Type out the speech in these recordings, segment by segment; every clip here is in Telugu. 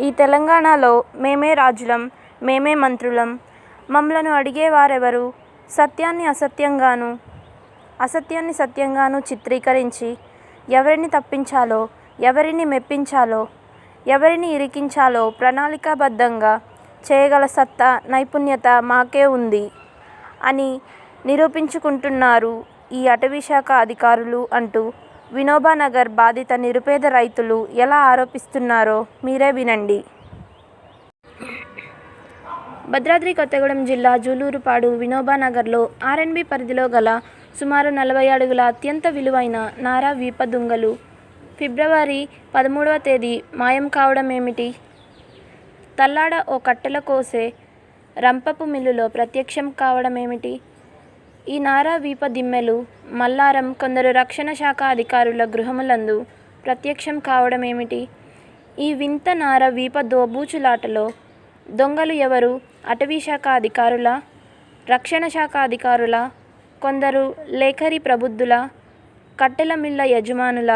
ఈ తెలంగాణలో మేమే రాజులం మేమే మంత్రులం. మమ్మలను అడిగేవారెవరు సత్యాన్ని అసత్యంగాను అసత్యాన్ని సత్యంగాను చిత్రీకరించి ఎవరిని తప్పించాలో ఎవరిని మెప్పించాలో ఎవరిని ఇరికించాలో ప్రణాళికాబద్ధంగా చేయగల సత్తా నైపుణ్యత మాకే ఉంది అని నిరూపించుకుంటున్నారు ఈ అటవీ శాఖ అధికారులు అంటూ వినోబానగర్ బాధిత నిరుపేద రైతులు ఎలా ఆరోపిస్తున్నారో మీరే వినండి. భద్రాద్రి కొత్తగూడెం జిల్లా జూలూరుపాడు వినోబానగర్లో ఆర్ఎన్బి పరిధిలో గల సుమారు నలభై అడుగుల అత్యంత విలువైన నారా వీప దుంగలు ఫిబ్రవరి పదమూడవ తేదీ మాయం కావడం ఏమిటి? తల్లాడ ఓ కట్టెల కోసే రంపపు మిల్లులో ప్రత్యక్షం కావడం ఏమిటి? ఈ నారా వీప దిమ్మెలు మల్లారం కొందరు రక్షణ శాఖ అధికారుల గృహములందు ప్రత్యక్షం కావడమేమిటి? ఈ వింత నార వీప దోబూచులాటలో దొంగలు ఎవరు? అటవీ శాఖ అధికారుల రక్షణ శాఖ అధికారుల కొందరు లేఖరి ప్రబుద్ధుల కట్టెల మిల్ల యజమానుల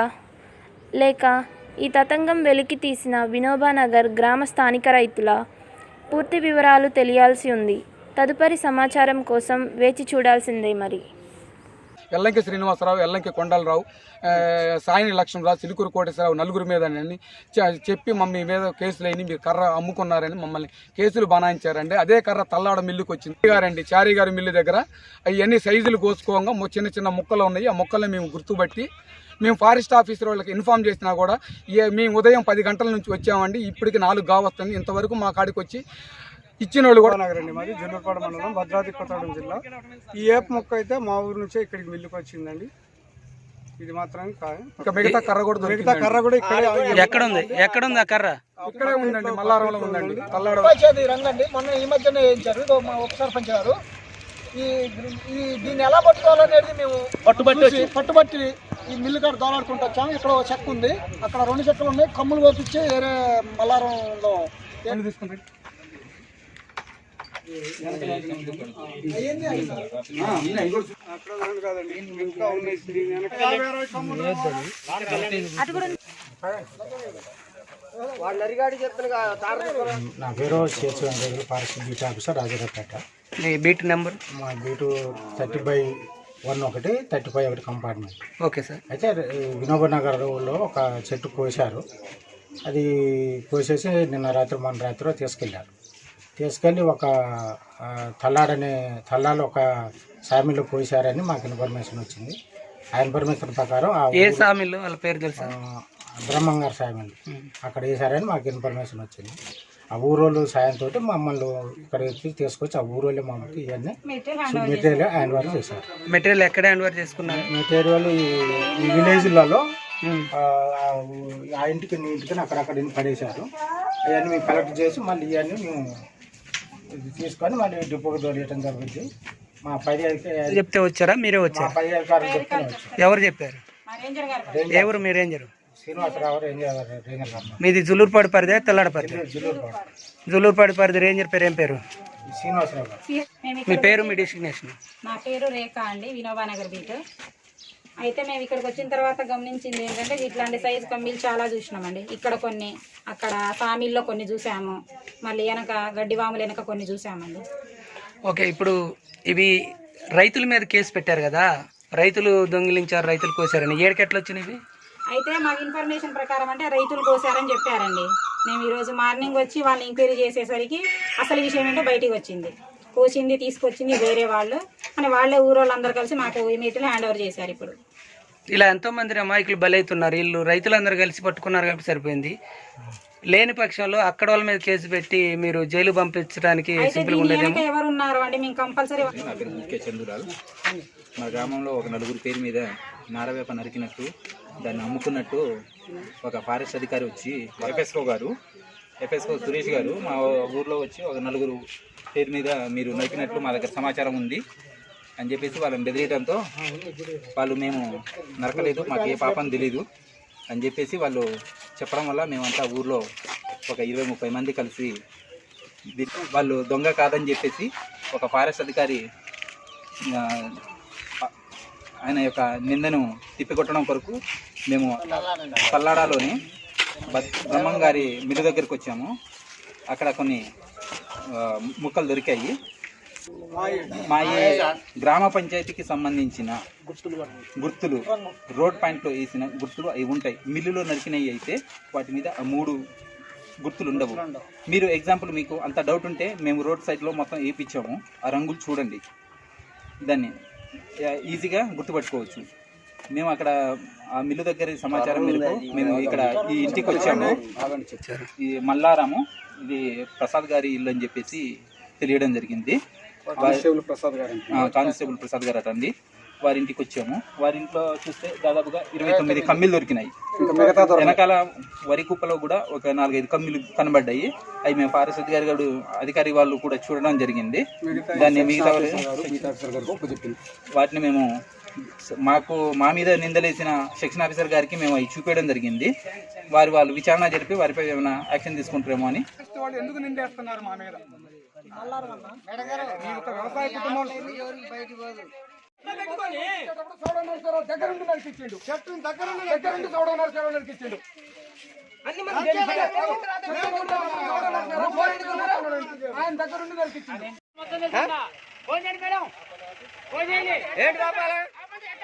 లేక ఈ తతంగం వెలికి తీసిన వినోబానగర్ గ్రామ స్థానిక రైతుల పూర్తి వివరాలు తెలియాల్సి ఉంది. తదుపరి సమాచారం కోసం వేచి చూడాల్సిందే మరి. ఎల్లంకి శ్రీనివాసరావు ఎల్లంకి కొండలరావు సాయిని లక్ష్మణరావు చిలుకూరు కోటేశ్వరరావు నలుగురు మీద చెప్పి మమ్మీ మీద కేసులు అయినాయి మీరు కర్ర అమ్ముకున్నారని మమ్మల్ని కేసులు బనాయించారండి. అదే కర్ర తల్లాడ మిల్లుకి వచ్చింది. గారండి చారీ గారి మిల్లు దగ్గర అవన్నీ సైజులు కోసుకోగా చిన్న చిన్న ముక్కలు ఉన్నాయి. ఆ ముక్కలను మేము గుర్తుపట్టి మేము ఫారెస్ట్ ఆఫీసర్ వాళ్ళకి ఇన్ఫామ్ చేసినా కూడా ఏ- మేము ఉదయం పది గంటల నుంచి వచ్చామండి. ఇప్పటికి నాలుగు కావస్తుంది ఇంతవరకు మా కాడికి వచ్చి ఇచ్చిన వాళ్ళు కూడా నగర్ అండి మాది జున్నూరుపాడు మండలం భద్రాద్రి కొత్తగూడెం జిల్లా. ఈ ఏపు మొక్క అయితే మా ఊరు నుంచే ఇక్కడికి మిల్లుకి వచ్చిందండి. ఇది మాత్రం ఇంకా మిగతా కర్ర కూడా మిగతా. కర్ర కూడా ఇక్కడే ఎక్కడుంది ఎక్కడుంది ఆ కర్ర? ఇక్కడే ఉందండి మల్లారంలో ఉందండి. తల్లాడ. పంచాయతీ రంగండి. మొన్న ఈ మధ్యనే వేయించారు. సర్పంచ్ గారు. ఈ ఈ దీన్ని ఎలా పట్టుకోవాలనేది మేము పట్టుబట్టి పట్టుబట్టి ఈ మిల్లు కాడ దోలాడుకుంటూ వచ్చాము. ఇక్కడ ఒక చెక్క ఉంది. అక్కడ రెండు చెక్కలు ఉన్నాయి. కమ్ములు పోపించి వేరే మల్లారంలో తీసుకుంటారు అక్కడ రెండు కాదండి ఇంకా ఉన్నాయి దీని వెనక నా పేరు చేసు వెంకటేశ్వర ఫారెస్ట్ ఆఫీసర్ రాజాపేట మీ బీట్ నెంబర్ మా బీటు థర్టీ బై వన్ ఒకటి థర్టీ ఫైవ్ ఒకటి కంపార్ట్మెంట్ ఓకే సార్. అయితే వినోబనగర్లో ఒక చెట్టు కోసారు అది కోసేసి నిన్న రాత్రి మన రాత్రి తీసుకెళ్ళారు. తీసుకెళ్ళి ఒక తల్లాడనే తల్లాలు ఒక సామిలో కోసారని మాకు ఇన్ఫర్మేషన్ వచ్చింది. ఆ ఇన్ఫర్మేషన్ ప్రకారం ఆ ఏ సామిల్? వాళ్ళ పేరు తెలుసా? బ్రహ్మంగారు సాయం అక్కడ వేసారని మాకు ఇన్ఫర్మేషన్ వచ్చింది. ఆ ఊరోళ్ళు సాయంతో మమ్మల్ని ఇక్కడ తీసుకొచ్చి ఆ ఊరోళ్ళే మమ్మల్ని ఇవన్నీ మెటీరియల్ హ్యాండ్ ఓవర్ చేశారు. మెటీరియల్ ఎక్కడ హ్యాండ్ ఓవర్ చేసుకున్నారు? మెటీరియల్ ఈ విలేజ్లలో ఆ, ఇంటికి నీ ఇంటికి అక్కడక్కడ పడేశారు. అవన్నీ మేము కలెక్ట్ చేసి మళ్ళీ ఇవన్నీ మేము తీసుకొని మళ్ళీ డిపోకి దొరియటం జరుగుతుంది మా పై అధికారి- చెప్తే వచ్చారా? మీరే మా వచ్చారు? పై అధికారులు చెప్తూనే వచ్చారు. ఎవరు చెప్పారు? ఎవరు మీ రేంజర్? శ్రీనివాసరావు రేంజర్ రేంజర్ గారు. మీది జులూరుపాడు పరిదే తెల్లాడ పరిధి జిల్లూరు పాడు. జులూరుపాడు పరిధి రేంజర్ పేరు ఏం పేరు? శ్రీనివాసరావు గారు. మేము మీ ఇక్కడ పేరు మీ డిస్టినేషన్ నా పేరు రేఖ అండి వినోబానగర్ బీట్. అయితే మేము ఇక్కడికి వచ్చిన తర్వాత గమనించింది ఏంటంటే ఇట్లాంటి సైజు కమ్మీలు చాలా చూసినామండి. ఇక్కడ కొన్ని అక్కడ సామిల్లో కొన్ని చూసాము. మళ్ళీ వెనక గడ్డివాములు వెనక కొన్ని చూసామండి. ఓకే ఇప్పుడు ఇవి రైతుల మీద కేసు పెట్టారు కదా రైతులు దొంగిలించారు రైతులు కోసారని. ఏడుకెట్లు వచ్చినాయి ఇవి? అయితే మాకు ఇన్ఫర్మేషన్ ప్రకారం అంటే రైతులు కోసారని చెప్పారండి. మేము ఈరోజు మార్నింగ్ వచ్చి వాళ్ళని ఎంక్వైరీ చేసేసరికి అసలు విషయం ఏంటో బయటికి వచ్చింది. కోసింది తీసుకొచ్చింది వేరే వాళ్ళు. అని వాళ్ళే ఊరోళ్ళందరూ కలిసి మాకు ఇమీడియట్లీ హ్యాండ్ ఓవర్ చేశారు ఇప్పుడు. ఇలా ఎంతో మంది అమాయకులు బలవుతున్నారు వీళ్ళు రైతులందరూ కలిసి పట్టుకున్నారు కాబట్టి సరిపోయింది. లేని పక్షంలో అక్కడ వాళ్ళ మీద కేసు పెట్టి మీరు జైలు పంపించడానికి ఎవరు ఉన్నారు అంటే మేము కంపల్సరీ ముఖ్య చంద్రురాలు మా గ్రామంలో ఒక నలుగురు పేరు మీద నారవేప నరికినట్టు దాన్ని అమ్ముకున్నట్టు ఒక ఫారెస్ట్ అధికారి వచ్చి ఎఫ్ఎస్ఓ గారు ఎఫ్ఎస్ఓ సురేష్ గారు మా ఊర్లో వచ్చి ఒక నలుగురు పేరు మీద మీరు నొక్కినట్లు మా దగ్గర సమాచారం ఉంది అని చెప్పేసి వాళ్ళని బెదిరియడంతో వాళ్ళు మేము నరకలేదు మాకు ఏ పాపం తెలీదు అని చెప్పేసి వాళ్ళు చెప్పడం వల్ల మేమంతా ఊర్లో ఒక ఇరవై ముప్పై మంది కలిసి వాళ్ళు దొంగ కాదని చెప్పేసి ఒక ఫారెస్ట్ అధికారి ఆయన యొక్క నిందను తిప్పికొట్టడం కొరకు మేము పల్లాడాలోని బ్రహ్మం గారి మిల్లు దగ్గరికి వచ్చాము. అక్కడ కొన్ని ముక్కలు దొరికాయి. మా ఈ గ్రామ పంచాయతీకి సంబంధించిన గుర్తులు రోడ్ పాయింట్లో వేసిన గుర్తులు అవి ఉంటాయి. మిల్లులో నరికినవి అయితే వాటి మీద ఆ మూడు గుర్తులు ఉండవు. మీరు ఎగ్జాంపుల్ మీకు అంత డౌట్ ఉంటే మేము రోడ్ సైడ్లో మొత్తం వేయించాము. ఆ రంగులు చూడండి. దాన్ని ఈజీగా గుర్తుపట్టుకోవచ్చు. మేము అక్కడ ఆ మిల్లు దగ్గర సమాచారం మేరకు మేము ఇక్కడ ఈ ఇంటికి వచ్చాము. ఈ మల్లారాము ఇది ప్రసాద్ గారి ఇల్లు అని చెప్పేసి తెలియడం జరిగింది. కానిస్టేబుల్ ప్రసాద్ గారు కానిస్టేబుల్ ప్రసాద్ గారు అటండి. వారి ఇంటికి వచ్చాము. వారి ఇంట్లో చూస్తే దాదాపుగా ఇరవై తొమ్మిది కమ్మిలు దొరికినాయి. వెనకాల వరి కుప్పలో కూడా ఒక నాలుగైదు కమ్మిలు కనబడ్డాయి. అవి మేము ఫారెస్ట్ అధికారి గారు అధికారి వాళ్ళు కూడా చూడడం జరిగింది. దాన్ని మిగతా వాటిని మేము మాకు మా మీద నిందలేసిన సెక్షన్ ఆఫీసర్ గారికి మేము అవి చూపించడం జరిగింది. వారి వాళ్ళు విచారణ జరిపి వారిపై ఏమైనా యాక్షన్ తీసుకుంటారేమో అని. వాళ్ళు ఎందుకు నిందేస్తున్నారు మా మీద? మీతో వ్యవసాయ కుటుంబం. దగ్గరుండి నరికిచ్చిండు చెట్టు దగ్గర దగ్గరుండి చూడ నరికిచ్చిండు ఆయన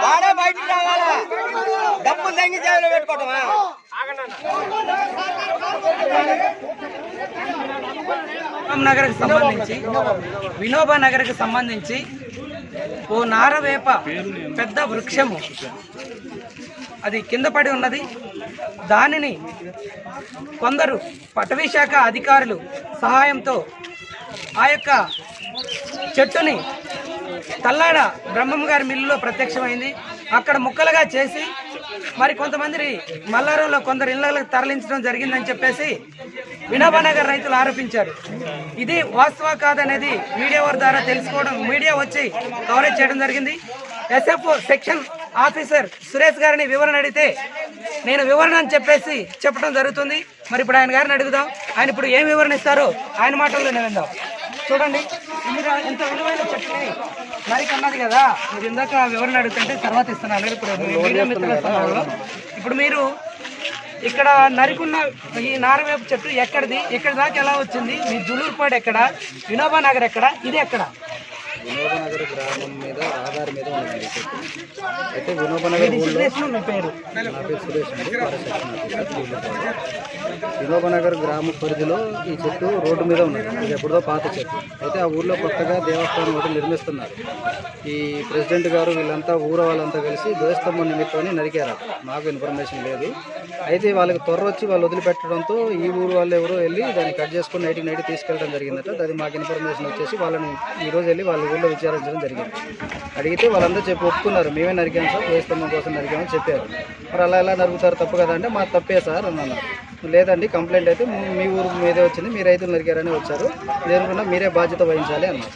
దగ్గరుండి నరికిచ్చిండు వినోబా నగర్కి సంబంధించి వినోబా నగర్కి సంబంధించి ఓ నారవేప పెద్ద వృక్షము. అది కింద పడి ఉన్నది. దానిని కొందరు పటవీ శాఖ అధికారులు సహాయంతో ఆ యొక్క చెట్టుని తల్లాడ బ్రహ్మం గారి మిల్లులో ప్రత్యక్షమైంది. అక్కడ ముక్కలుగా చేసి మరి కొంతమంది మల్లారంలో కొందరు ఇళ్ళకు తరలించడం జరిగిందని చెప్పేసి వినోబానగర్ రైతులు ఆరోపించారు. ఇది వాస్తవ కాదనేది మీడియా వారి ద్వారా తెలుసుకోవడం మీడియా వచ్చి కవరేజ్ చేయడం జరిగింది. ఎస్ఎఫ్ సెక్షన్ ఆఫీసర్ సురేష్ గారిని వివరణ అడిగితే నేను వివరణ అని చెప్పేసి చెప్పడం జరుగుతుంది. మరి ఇప్పుడు ఆయన గారిని అడుగుదాం. ఆయన ఇప్పుడు ఏం వివరణ ఇస్తారో ఆయన మాటల్లోనే విందాం. చూడండి. ఎంత విలువైన చెట్టుని నరికి అన్నది కదా? మీరు ఇందాక వివరణ అడుగుతుంటే తర్వాత ఇస్తున్నాను. ఇప్పుడు మీడియా మిత్రుల సమయంలో ఇప్పుడు మీరు ఇక్కడ నరికున్న ఈ నారవేపు చెట్టు ఎక్కడిది? ఇక్కడ దాకా ఎలా వచ్చింది? మీ జులూరుపాడు ఎక్కడ? వినోబా నగర్ ఎక్కడ? ఇది ఎక్కడ? వినోబనగర్ గ్రామం మీద రహదారి మీద ఉన్నది. చెట్టు అయితే వినోబనగర్ ఊళ్ళో నా పేరు సురేష్ వినోబనగర్ గ్రామ పరిధిలో ఈ చెట్టు రోడ్డు మీద ఉన్నది. ఇది ఎప్పుడో పాత చెట్టు. అయితే ఆ ఊర్లో కొత్తగా దేవస్థానం ఒకటి నిర్మిస్తున్నారు. ఈ ప్రెసిడెంట్ గారు వీళ్ళంతా ఊర వాళ్ళంతా కలిసి ధ్వజస్తంభం నిమిత్తాన్ని నరికారు. మాకు ఇన్ఫర్మేషన్ లేదు. అయితే వాళ్ళకి త్వర వచ్చి వాళ్ళు వదిలిపెట్టడంతో ఈ ఊరు వాళ్ళు ఎవరో వెళ్ళి దాన్ని కట్ చేసుకుని నైట్కి నైట్ తీసుకెళ్ళడం జరిగిందట. అది మాకు ఇన్ఫర్మేషన్ వచ్చేసి వాళ్ళని ఈ రోజు వెళ్ళి వాళ్ళు ఊళ్ళో విచారించడం జరిగింది. అడిగితే వాళ్ళందరూ చెప్పి ఒప్పుకున్నారు. మేమే నరికాం సార్ ధ్వజస్తంభం కోసం నరికామని చెప్పారు. మరి అలా ఎలా నరుగుతారు తప్పు కదా అంటే మా తప్పే సార్ అని అన్నారు. లేదండి కంప్లైంట్ అయితే మీ- ఊరు మీదే వచ్చింది మీ రైతులు నరికారని వచ్చారు. లేకుండా మీరే బాధ్యత వహించాలి అన్నారు.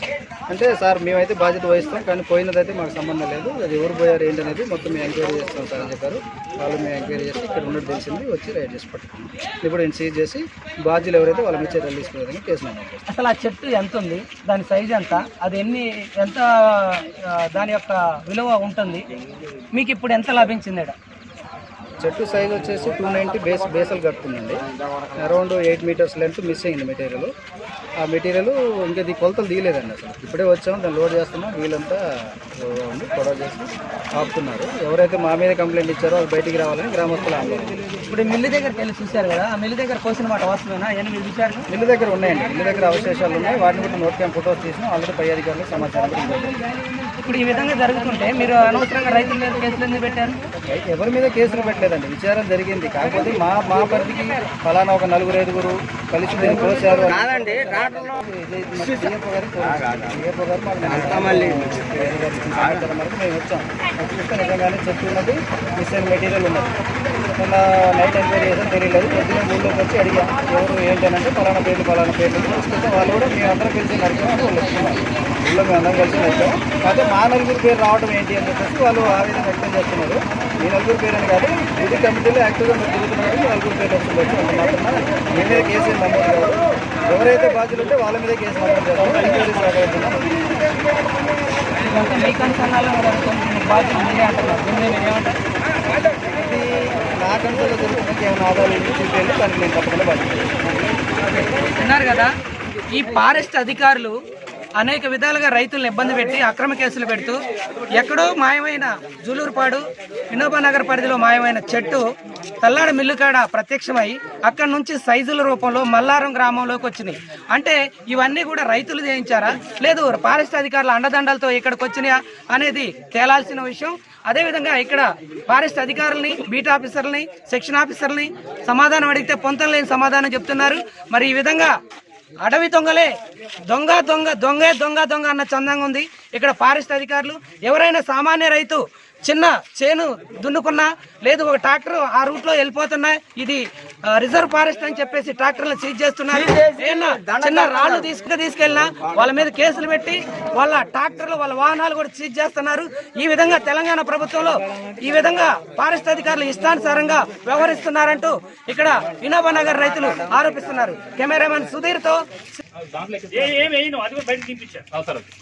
అంటే సార్ మేమైతే బాధ్యత వహిస్తాం కానీ పోయినదైతే మాకు సంబంధం లేదు. అది ఎవరు పోయారు ఏంటనేది మొత్తం మేము ఎంక్వైరీ చేస్తాం సార్ అని చెప్పారు. వాళ్ళు మేము ఎంక్వైరీ చేసి ఇక్కడ ఉన్నట్టు తెలిసింది వచ్చి రైడ్ చేసి పట్టుకున్నాం. ఇప్పుడు నేను సీజ్ చేసి బాధ్యులు ఎవరైతే వాళ్ళ మీద చర్యలు తీసుకునే కేసు నమోదు అసలు ఆ చెట్టు ఎంత ఉంది? దాని సైజ్ ఎంత? అది ఎన్ని ఎంత దాని యొక్క విలువ ఉంటుంది? మీకు ఇప్పుడు ఎంత లభించింది చెట్టు సైజ్ వచ్చేసి two ninety base basal కడుతుందండి around eight meters length miss అయింది మెటీరియల్ ఆ మెటీరియల్ ఇంకా దీ కొలతలు తీయలేదండి అసలు. ఇప్పుడే వచ్చాము దాన్ని లోడ్ చేస్తున్నాం వీళ్ళంతా ఉంది గొడవ చేసి ఆపుతున్నారు. ఎవరైతే మా మీద కంప్లైంట్ ఇచ్చారో అది బయటికి రావాలని గ్రామస్తులు ఆందోళన. ఇప్పుడు మిల్లు దగ్గరికి వెళ్ళి చూశారు కదా ఆ మిల్లు దగ్గర కోసిన మాట వాస్తవేనా మీరు చూశారు? మిల్లు దగ్గర ఉన్నాయండి. మిల్లు దగ్గర అవశేషాలు ఉన్నాయి. వాటిని కూడా నోట్ క్యాంప్ ఫోటోస్ తీసిన. ఆల్రెడీ పై అధికారులకు సమాచారం. ఇప్పుడు ఈ విధంగా జరుగుతుంటే మీరు అనవసరంగా రైతుల మీద కేసులు ఎందుకు పెట్టారు? ఎవరి మీద కేసులు పెట్టలేదండి. విచారణ జరిగింది. కాకపోతే మా మా పరిధికి ఫలానా ఒక నలుగురు ఐదుగురు కలిసి కోసారు మేము వచ్చాం. వచ్చి చూస్తే నిజంగానే చెట్టు ఉన్నది మిస్సైన్ మెటీరియల్ ఉన్నది. నైట్ ఎంక్వైరీ చేసాం తెలియలేదు. పొద్దున్న ఊళ్ళోకి వచ్చి అడిగాం ఎవరు ఏంటంటే పలానా పేర్లు పలానా పేర్లు తీసుకుంటే వాళ్ళు కూడా మేము అందరం కలిసి నడిచాం అని వాళ్ళు వస్తున్నారు ఊళ్ళో మేము అందరం కలిసి నడిచాము. కాకపోతే మా నలుగురు పేరు రావడం ఏంటి అని చెప్పేసి వాళ్ళు ఆ విధంగా వ్యక్తం చేస్తున్నారు. మీ నలుగురు పేరు అని కాదు ఇది కమిటీలో యాక్టివ్గా మీరు తిరుగుతున్నారు మీ నలుగురు పేరు వస్తుంది అంత మాత్రం మీ మీద కేసు నమోదు కాదు. ఎవరైతే బాధ్యులు ఉంటే వాళ్ళ మీద కేసు నమోదు చేస్తారు. ఎంక్వైరీ సహకరిస్తున్నాం ఇదంతా మీ కనుసన్నాలో జరుగుతుంది మీకు బాధ్యత మీరే అంటున్నారు. దీని ఏమైనా ఆదాయాలు చూపించండి దానికి నేను తప్పకుండా బాధ్యత. విన్నారు కదా ఈ ఫారెస్ట్ అధికారులు అనేక విధాలుగా రైతులను ఇబ్బంది పెట్టి అక్రమ కేసులు పెడుతూ ఎక్కడో మాయమైన జూలూరుపాడు వినోబా నగర్ పరిధిలో మాయమైన చెట్టు తల్లాడ మిల్లుకాడ ప్రత్యక్షమై అక్కడి నుంచి సైజుల రూపంలో మల్లారం గ్రామంలోకి వచ్చినాయి. అంటే ఇవన్నీ కూడా రైతులు చేయించారా? లేదు ఫారెస్ట్ అధికారుల అండదండలతో ఇక్కడికి వచ్చినాయా అనేది తేలాల్సిన విషయం. అదేవిధంగా ఇక్కడ ఫారెస్ట్ అధికారులని బీట్ ఆఫీసర్లని సెక్షన్ ఆఫీసర్లని సమాధానం అడిగితే పొంతం లేని సమాధానం చెప్తున్నారు. మరి ఈ విధంగా అడవి దొంగలే దొంగ దొంగ దొంగే దొంగ దొంగ అన్న చందంగా ఉంది. ఇక్కడ ఫారెస్ట్ అధికారులు ఎవరైనా సామాన్య రైతు చిన్న చేను దున్నుకున్నా లేదు ఒక ట్రాక్టర్ ఆ రూట్లో వెళ్ళిపోతున్నా ఇది రిజర్వ్ ఫారెస్ట్ అని చెప్పేసి ట్రాక్టర్లు సీజ్ చేస్తున్నారు. చిన్న రాళ్ళు తీసుకు తీసుకెళ్ళినా వాళ్ళ మీద కేసులు పెట్టి వాళ్ళ ట్రాక్టర్లు వాళ్ళ వాహనాలు కూడా సీజ్ చేస్తున్నారు. ఈ విధంగా తెలంగాణ ప్రభుత్వంలో ఈ విధంగా ఫారెస్ట్ అధికారులు ఇష్టానుసారంగా వ్యవహరిస్తున్నారంటూ ఇక్కడ వినోబా నగర్ రైతులు ఆరోపిస్తున్నారు. కెమెరామెన్ సుధీర్తో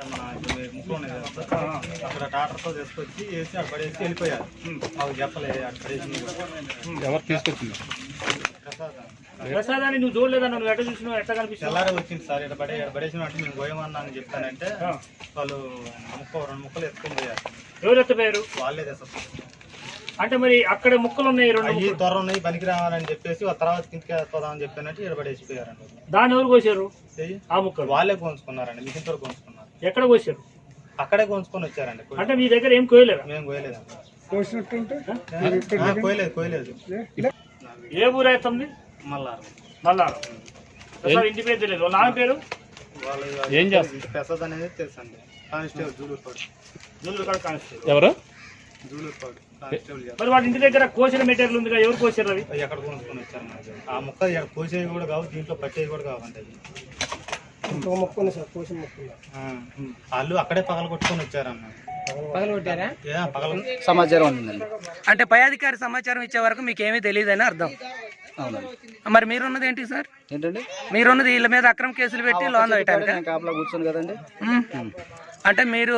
పరిధిలోకి వస్తుంది. అక్కడ టాటర్తో తీసుకొచ్చి వేసి అక్కడ పడేసి వెళ్ళిపోయారు. మాకు చెప్పలే అక్కడ పడేసి ఎవరు తీసుకొచ్చింది? ప్రసాదాన్ని. నువ్వు చూడలేదా నువ్వు ఎట్ట చూసినావు ఎట్లా కనిపిస్తుంది? తెల్లారే వచ్చింది సార్ ఇక్కడ పడే ఇక్కడ పడేసిన అంటే మేము గోయమన్నా అని చెప్తానంటే వాళ్ళు ముక్క రెండు ముక్కలు ఎత్తుకొని పోయారు. ఎవరు ఎత్తపోయారు? వాళ్ళే తెస్తారు అంటే మరి అక్కడ ముక్కలు ఉన్నాయి రెండు అయ్యి త్వర ఉన్నాయి పనికి రావాలని చెప్పేసి ఆ తర్వాత కిందకి వేసుకోదామని చెప్పానంటే ఇక్కడ పడేసిపోయారండి దాన్ని ఎవరు కోసారు? చెయ్యి. ఆ ముక్కలు. వాళ్ళే కోంచుకున్నారండి మిషన్తో కోంచుకున్నారు ఎక్కడ కోసారు అక్కడే కోంచుకొని వచ్చారండి. అంటే మీ దగ్గర ఏం కోయలేదా మేము కోయలేదండి కోసినట్టుంటే? ఆ, కోయలేదు కోయలేదు ఏ ఊరు అవుతుంది మళ్ళా మల్లారం. ఇంటి పేరు తెలియదు. వాళ్ళ నాన్న పేరు? వాళ్ళు ఏం చేస్తారు? ప్రసాద్ అనేది తెలుసండి. కానిస్టేబుల్ జూలూరుపాడు. జూలూరుపాడు కానిస్టేబుల్. ఎవరు? జూలూరుపాడు కానిస్టేబుల్ చేస్తారు. మరి వాళ్ళ ఇంటి దగ్గర కోసిన మెటీరియల్ ఉందిగా? ఎవరు కోసారు అవి? అవి ఎక్కడ కొనుక్కొని వచ్చారు మనకి ఆ ముక్క ఇక్కడ కోసేవి కూడా కావు దీంట్లో పట్టేవి కూడా కావండి సార్ వాళ్ళు అక్కడే పగల కొట్టుకొని వచ్చారన్న. పగలగొట్టారా? ఏ, పగల సమాచారం ఉందండి. అంటే పై అధికారి సమాచారం ఇచ్చే వరకు మీకు ఏమీ తెలియదని అర్థం. అవునండి. మరి మీరున్నది ఏంటి సార్? ఏంటండి? మీరున్నది వీళ్ళ మీద అక్రమ కేసులు పెట్టి లోన్ పెట్టారు కాపలా కూర్చొని కదండి. అంటే మీరు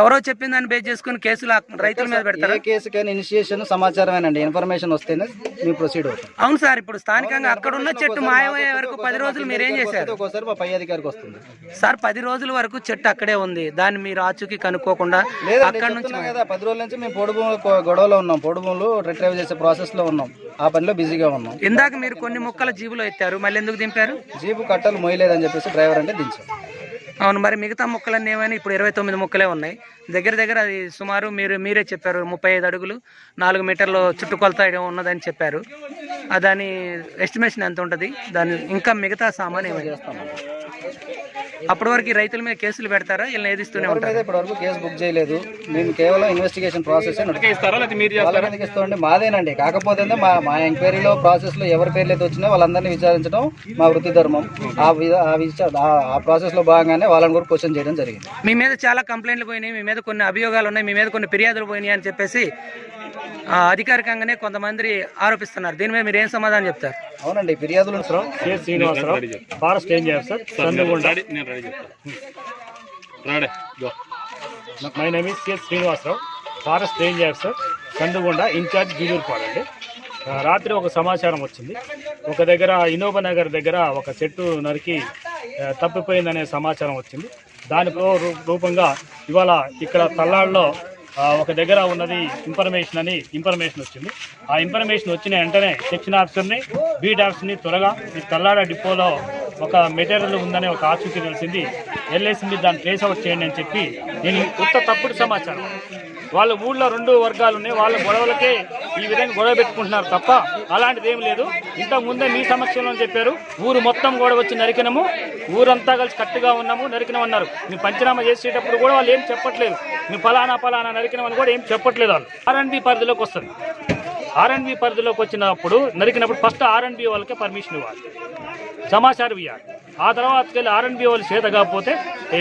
ఎవరో చెప్పిన దాన్ని బేస్ చేసుకుని కేసులు రైతుల మీద పెడతారా? కేసుకైనా ఇనిషియేషన్ సమాచారమేనండి. ఇన్ఫర్మేషన్ వస్తేనే మీ ప్రొసీడ్ అవుతాం. అవును సార్ ఇప్పుడు స్థానికంగా అక్కడ ఉన్న చెట్టు మాయమయ్యే వరకు పది రోజులు మీరు ఏం చేశారు? ఒక్కోసారి మా పై అధికారికి వస్తుంది. సార్ పది రోజుల వరకు చెట్టు అక్కడే ఉంది. దాన్ని మీరు ఆచూకీ కనుక్కోకుండా అక్కడ నుంచి కదా పది రోజుల నుంచి మేము పొడి భూములు గొడవలో ఉన్నాం. పొడి భూములు రిట్రైవ్ చేసే ప్రాసెస్లో ఉన్నాం. ఆ పనిలో బిజీగా ఉన్నాం. ఇందాక మీరు కొన్ని ముక్కల జీబులో ఎత్తారు. మళ్ళీ ఎందుకు దింపారు? జీపు కట్టలు మోయలేదని చెప్పేసి డ్రైవర్ అంటే దించాం అవును మరి మిగతా ముక్కలన్నీ ఏమైనా? ఇప్పుడు ఇరవై తొమ్మిది ముక్కలే ఉన్నాయి. దగ్గర దగ్గర అది సుమారు మీరు మీరే చెప్పారు ముప్పై ఐదు అడుగులు నాలుగు మీటర్లు చుట్టుకొలత ఉన్నదని చెప్పారు. దాని ఎస్టిమేషన్ ఎంత ఉంటుంది? దాని ఇంకా మిగతా సామాన్ ఏమైనా చేస్తాం? అప్పటి వరకు రైతుల మీద కేసులు పెడతారా వీళ్ళని ఏదిస్తూనే ఉంటారు ఇప్పటి వరకు కేసు బుక్ చేయలేదు మేము కేవలం ఇన్వెస్టిగేషన్ ప్రాసెస్ ఇస్తామండి మాదేనండి కాకపోతే మా మా ఎంక్వైరీలో ప్రాసెస్లో ఎవరి పేర్లు అయితే వచ్చినాయో వాళ్ళందరినీ విచారించడం మా వృత్తి ధర్మం ఆ విధ- ఆ విచ- ఆ- ఆ ప్రాసెస్లో భాగంగానే వాళ్ళని కూడా క్వశ్చన్ చేయడం జరిగింది మీ మీద చాలా కంప్లైంట్లు పోయినాయి మీ మీద కొన్ని అభియోగాలు ఉన్నాయి మీ మీద కొన్ని ఫిర్యాదులు పోయినాయి అని చెప్పేసి ఆ, అధికారికంగానే కొంతమంది ఆరోపిస్తున్నారు దీని మీద మీరు ఏం సమాధానం చెప్తారు అవునండి ఫిర్యాదులు K Srinivasa Rao forest ranger sir Chandragunda my name is K Srinivasa Rao. Forest ranger sir Kandugonda incharge Gizurpadu అండి రాత్రి ఒక సమాచారం వచ్చింది. ఒక దగ్గర ఇనోబా నగర్ దగ్గర ఒక చెట్టు నరికి తప్పిపోయిందనే సమాచారం వచ్చింది. దాని రూపంగా ఇవాళ ఇక్కడ తల్లాడులో ఒక దగ్గర ఉన్నది ఇన్ఫర్మేషన్ అని ఇన్ఫర్మేషన్ వచ్చింది. ఆ ఇన్ఫర్మేషన్ వచ్చిన వెంటనే సెక్షన్ ఆఫీసర్ని బీట్ ఆఫీసర్ని త్వరగా ఈ తల్లాడ డిపోలో ఒక మెటీరియల్ ఉందనే ఒక ఆచూకీ తెలిసింది. వెళ్ళేసింది దాన్ని ట్రేస్ అవుట్ చేయండి అని చెప్పి నేను కొత్త తప్పుడు సమాచారం. వాళ్ళ ఊళ్ళో రెండు వర్గాలు ఉన్నాయి. వాళ్ళ గొడవలకే ఈ విధంగా గొడవ పెట్టుకుంటున్నారు తప్ప అలాంటిది ఏం లేదు. ఇంత ముందే మీ సమక్షంలో చెప్పారు. ఊరు మొత్తం కూడా వచ్చి నరికినము. ఊరంతా కలిసి కట్టుగా ఉన్నాము నరికినమన్నారు మీ పంచనామా చేసేటప్పుడు కూడా వాళ్ళు ఏం చెప్పట్లేదు. మీ ఫలానా ఫలానా నరికినమని కూడా ఏం చెప్పట్లేదు వాళ్ళు. ఆర్ఎండ్బి పరిధిలోకి వస్తుంది. ఆర్ఎండ్బి పరిధిలోకి వచ్చినప్పుడు నరికినప్పుడు ఫస్ట్ ఆర్ఎండ్బి వాళ్ళకే పర్మిషన్ ఇవ్వాలి. సమాచారం ఇవ్వాలి ఆ తర్వాత వెళ్ళి ఆర్ఎన్బి వాళ్ళు చేత కాకపోతే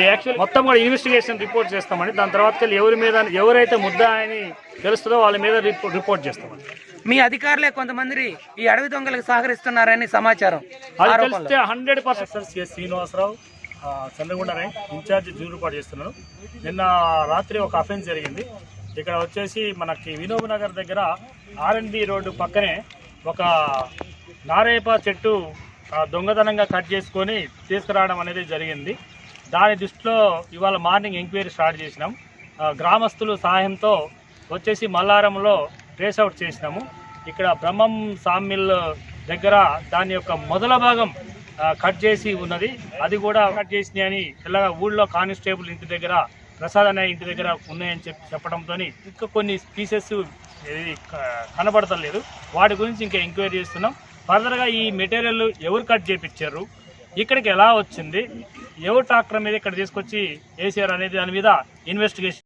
యాక్చువల్ మొత్తం కూడా ఇన్వెస్టిగేషన్ రిపోర్ట్ చేస్తామని దాని తర్వాత వెళ్ళి ఎవరి మీద ఎవరైతే ముద్దా అని తెలుస్తుందో వాళ్ళ మీద రిపో- రిపోర్ట్ చేస్తామని మీ అధికారులే కొంతమంది ఈ అడవి దొంగలకు సహకరిస్తున్నారని సమాచారం. తెలిస్తే hundred percent sir CS Srinivasa Rao ఆ, చంద్రగుండనే ఇన్ఛార్జ్ జూరుపాటు చేస్తున్నాను నిన్న రాత్రి ఒక అఫెన్స్ జరిగింది. ఇక్కడ వచ్చేసి మనకి వినోబ్ నగర్ దగ్గర ఆర్ఎన్బి రోడ్డు పక్కనే ఒక నారేప చెట్టు దొంగతనంగా కట్ చేసుకొని తీసుకురావడం అనేది జరిగింది. దాని దృష్టిలో ఇవాళ మార్నింగ్ ఎంక్వైరీ స్టార్ట్ చేసినాం. గ్రామస్తులు సహాయంతో వచ్చేసి మల్లారంలో ట్రేస్ అవుట్ చేసినాము. ఇక్కడ బ్రహ్మం సామిల్ దగ్గర దాని యొక్క మొదల భాగం కట్ చేసి ఉన్నది. అది కూడా కట్ చేసినాయని తెల్లగా ఊళ్ళో కానిస్టేబుల్ ఇంటి దగ్గర ప్రసాద్ అనే ఇంటి దగ్గర ఉన్నాయని చెప్పి చెప్పడంతో ఇంకా కొన్ని పీసెస్ కనబడతలేదు. వాటి గురించి ఇంకా ఎంక్వైరీ చేస్తున్నాం. ఫర్దర్గా ఈ మెటీరియల్ ఎవరు కట్ చేయించారు ఇక్కడికి ఎలా వచ్చింది? ఎవరు ట్రాక్టర్ మీద ఇక్కడ తీసుకొచ్చి వేసారు అనేది దాని మీద ఇన్వెస్టిగేషన్